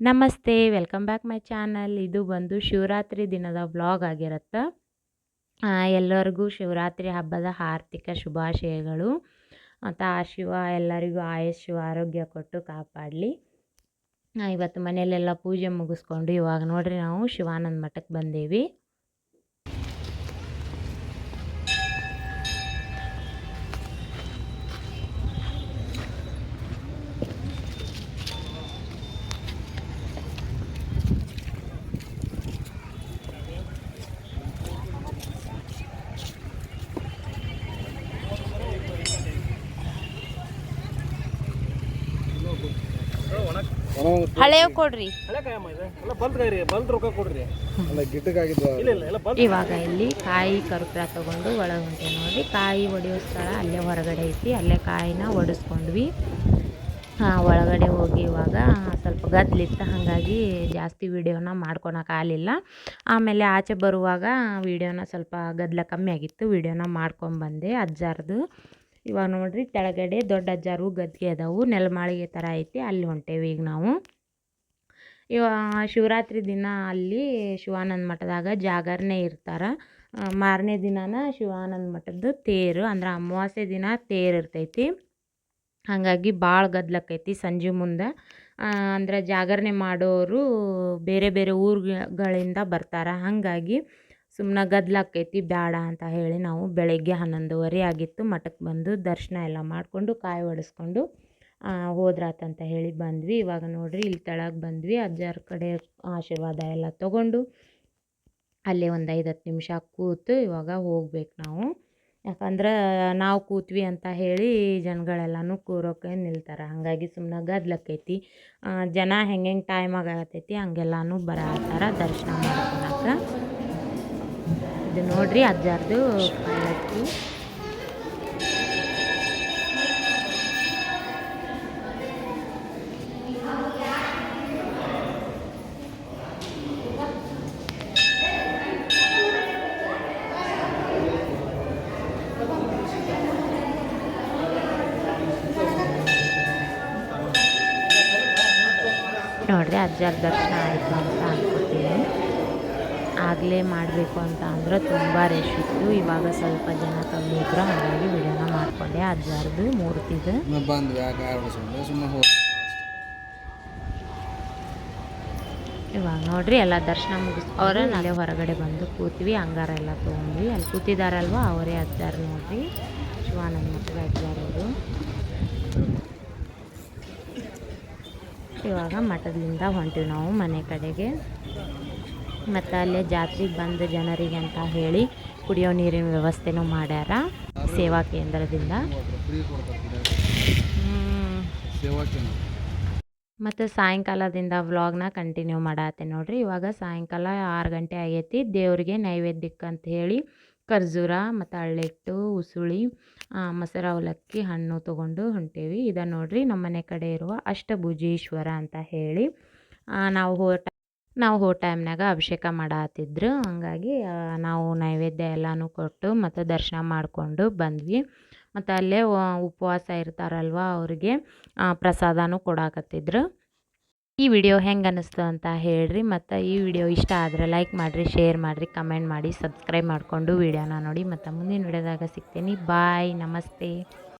ನಮಸ್ತೆ, welcome back my channel. ಇದು ಬಂದು ಶಿವರಾತ್ರಿ ದಿನದ ವ್ಲಾಗ್ ಆಗಿರುತ್ತೆ. ಎಲ್ಲರಿಗೂ ಶಿವರಾತ್ರಿ ಹಬ್ಬದ ಆರ್ಥಿಕ ಶುಭಾಶಯಗಳು. ಮತ್ತು ಆ ಶಿವ ಎಲ್ಲರಿಗೂ ಆಯಸ್ಸು ಆರೋಗ್ಯ ಕೊಟ್ಟು ಕಾಪಾಡಲಿ. ಇವತ್ತು ಮನೆಯಲ್ಲೆಲ್ಲ ಪೂಜೆ ಮುಗಿಸ್ಕೊಂಡು ಇವಾಗ ನೋಡ್ರಿ ನಾವು ಶಿವಾನಂದ ಮಠಕ್ಕೆ ಬಂದೇವಿ. ಎಲ್ಲ ಕೊಡ್ರಿ. ಇವಾಗ ಇಲ್ಲಿ ಕಾಯಿ ಕರ್ಪೂರ ತಗೊಂಡು ಒಳಗೆ ಹೊಂಟೆ ನೋಡಿ ಕಾಯಿ ಒಡೆಯೋ ಸ್ಥಳ ಅಲ್ಲೇ ಹೊರಗಡೆ ಐತಿ ಅಲ್ಲೇ ಕಾಯಿನ ಒಡಿಸ್ಕೊಂಡ್ವಿ. ಒಳಗಡೆ ಹೋಗಿ ಇವಾಗ ಸ್ವಲ್ಪ ಗದ್ಲಿತ್ತು ಹಾಗಾಗಿ ಜಾಸ್ತಿ ವೀಡಿಯೋನ ಮಾಡ್ಕೊಳಕ್ಕಾಗಲಿಲ್ಲ ಆಮೇಲೆ ಆಚೆ ಬರುವಾಗ ವೀಡಿಯೋನ ಸ್ವಲ್ಪ ಗದ್ಲ ಕಮ್ಮಿ ಆಗಿತ್ತು ವೀಡಿಯೋನ ಮಾಡ್ಕೊಂಬಂದೆ ಅಜ್ಜಾರ್ದು. ಇವಾಗ ನೋಡ್ರಿ ಕೆಳಗಡೆ ದೊಡ್ಡ ಅಜ್ಜಾರು ಗದ್ಗೆ ಅದಾವು, ನೆಲಮಾಳಿಗೆ ಥರ ಐತಿ, ಅಲ್ಲಿ ಹೊಂಟೇವಿ ಈಗ ನಾವು. ಇವಾಗ ಶಿವರಾತ್ರಿ ದಿನ ಅಲ್ಲಿ ಶಿವಾನಂದ ಮಠದಾಗ ಜಾಗರಣೆ ಇರ್ತಾರೆ. ಮಾರನೇ ದಿನನ ಶಿವಾನಂದ ಮಠದ ತೇರು, ಅಂದ್ರೆ ಅಮಾವಾಸ್ಯೆ ದಿನ ತೇರು ಇರ್ತೈತಿ. ಹಾಗಾಗಿ ಭಾಳ ಗದ್ಲಕ್ಕೈತಿ ಸಂಜೆ ಮುಂದೆ. ಅಂದ್ರೆ ಜಾಗರಣೆ ಮಾಡೋರು ಬೇರೆ ಬೇರೆ ಊರುಗಳಿಂದ ಬರ್ತಾರೆ. ಹಾಗಾಗಿ ಸುಮ್ಮನೆ ಗದ್ಲಾಕೈತಿ ಬೇಡ ಅಂತ ಹೇಳಿ ನಾವು ಬೆಳಗ್ಗೆ ಹನ್ನೊಂದುವರೆ ಆಗಿತ್ತು. ಮಠಕ್ಕೆ ಬಂದು ದರ್ಶನ ಎಲ್ಲ ಮಾಡಿಕೊಂಡು ಕಾಯಿ ಒಡಿಸ್ಕೊಂಡು ಹೋದ್ರಾತಂತ ಹೇಳಿ ಬಂದ್ವಿ. ಇವಾಗ ನೋಡಿರಿ ಇಲ್ಲಿ ತೆಳಗೆ ಬಂದ್ವಿ. ಅಜ್ಜಾರ ಕಡೆ ಆಶೀರ್ವಾದ ಎಲ್ಲ ತೊಗೊಂಡು ಅಲ್ಲೇ ಒಂದು ಐದು ಹತ್ತು ನಿಮಿಷ ಕೂತು ಇವಾಗ ಹೋಗ್ಬೇಕು ನಾವು. ಯಾಕಂದ್ರೆ ನಾವು ಕೂತ್ವಿ ಅಂತ ಹೇಳಿ ಜನಗಳೆಲ್ಲನೂ ಕೂರೋಕೆ ನಿಲ್ತಾರೆ. ಹಾಗಾಗಿ ಸುಮ್ಮನೆ ಗದ್ಲಕ್ಕೈತಿ ಜನ ಹೆಂಗೆ ಟೈಮ್ ಆಗತ್ತೈತಿ ಹಂಗೆಲ್ಲನೂ ಬರತ್ತಾರ ದರ್ಶನ ಮಾಡ್ಕೊಳಕ್ಕೆ ಇದು ನೋಡ್ರಿ ಅಜ್ಜಾರ್ದು ಪಾಲಕ್ಕಿ. ನೋಡ್ರಿ ಅಜ್ಜಾರ್ ದರ್ಶನ ಆಯಿತು. ಆಗಲೇ ಮಾಡಬೇಕು ಅಂತ ಅಂದ್ರೆ ತುಂಬ ರಶ್ ಇತ್ತು. ಇವಾಗ ಸ್ವಲ್ಪ ಜನ ಕಮ್ಮಿ ಇದ್ರು ಹಾಗಾಗಿ ವಿಡಿಯೋನ ಮಾಡಿಕೊಂಡೆ. ಮೂರ್ತಿದು. ಆಡ್ಸ್ಕೊಂಡು ಸುಮ್ಮನೆ ಹೋಗಿ ಇವಾಗ ನೋಡ್ರಿ ಎಲ್ಲ ದರ್ಶನ ಮುಗಿಸ್ ಅವರ ನಾಳೆ ಹೊರಗಡೆ ಬಂದು ಕೂತ್ವಿ. ಅಂಗಾರ ಎಲ್ಲ ತೊಗೊಂಡ್ವಿ. ಅಲ್ಲಿ ಕೂತಿದಾರಲ್ವಾ? ಅವರೇ ಅಜ್ಜಾರ ನೋಡ್ರಿ. ಶಿವಾನಂದ ಮಠದ ಅಜ್ಜಾರವರು ಇವಾಗ ಮಠದಿಂದ ಹೊಂಟಿವಿ ನಾವು ಮನೆ ಕಡೆಗೆ. ಮತ್ತು ಅಲ್ಲೇ ಜಾತ್ರೆಗೆ ಬಂದ ಜನರಿಗೆ ಅಂತ ಹೇಳಿ ಕುಡಿಯೋ ನೀರಿನ ವ್ಯವಸ್ಥೆನೂ ಮಾಡ್ಯಾರ ಸೇವಾ ಕೇಂದ್ರದಿಂದ. ಮತ್ತು ಸಾಯಂಕಾಲದಿಂದ ವ್ಲಾಗ್ನ ಕಂಟಿನ್ಯೂ ಮಾಡತ್ತೆ ನೋಡ್ರಿ. ಇವಾಗ ಸಾಯಂಕಾಲ ಆರು ಗಂಟೆ ಆಗೈತಿ. ದೇವರಿಗೆ ನೈವೇದ್ಯಕ್ಕೆ ಅಂತ ಹೇಳಿ ಖರ್ಜೂರ ಮತ್ತು ಅಳ್ಳಿಟ್ಟು ಉಸುಳಿ ಮೊಸರ ಅವಲಕ್ಕಿ, ಹಣ್ಣು ತೊಗೊಂಡು ಹೊಂಟೇವಿ. ಇದನ್ನು ನೋಡ್ರಿ ನಮ್ಮನೆ ಕಡೆ ಇರುವ ಅಷ್ಟಭುಜೀಶ್ವರ ಅಂತ ಹೇಳಿ ನಾವು ಹೋ ನಾವು ಹೋ ಟೈಮ್ನಾಗ ಅಭಿಷೇಕ ಮಾಡತ್ತಿದ್ರು ಹಾಗಾಗಿ ನಾವು ನೈವೇದ್ಯ ಎಲ್ಲನೂ ಕೊಟ್ಟು ಮತ್ತು ದರ್ಶನ ಮಾಡಿಕೊಂಡು ಬಂದ್ವಿ. ಮತ್ತು ಅಲ್ಲೇ ಉಪವಾಸ ಇರ್ತಾರಲ್ವ ಅವ್ರಿಗೆ ಪ್ರಸಾದನೂ ಕೊಡಾಕತ್ತಿದ್ರು. ಈ ವಿಡಿಯೋ ಹೆಂಗೆ ಅನ್ನಿಸ್ತು ಅಂತ ಹೇಳ್ರಿ. ಮತ್ತು ಈ ವಿಡಿಯೋ ಇಷ್ಟ ಆದರೆ ಲೈಕ್ ಮಾಡಿರಿ, ಶೇರ್ ಮಾಡಿರಿ, ಕಮೆಂಟ್ ಮಾಡಿ, ಸಬ್ಸ್ಕ್ರೈಬ್ ಮಾಡಿಕೊಂಡು ವಿಡಿಯೋನ ನೋಡಿ. ಮತ್ತು ಮುಂದಿನ ವಿಡಿಯೋದಾಗ ಸಿಗ್ತೀನಿ. ಬಾಯ್, ನಮಸ್ತೆ.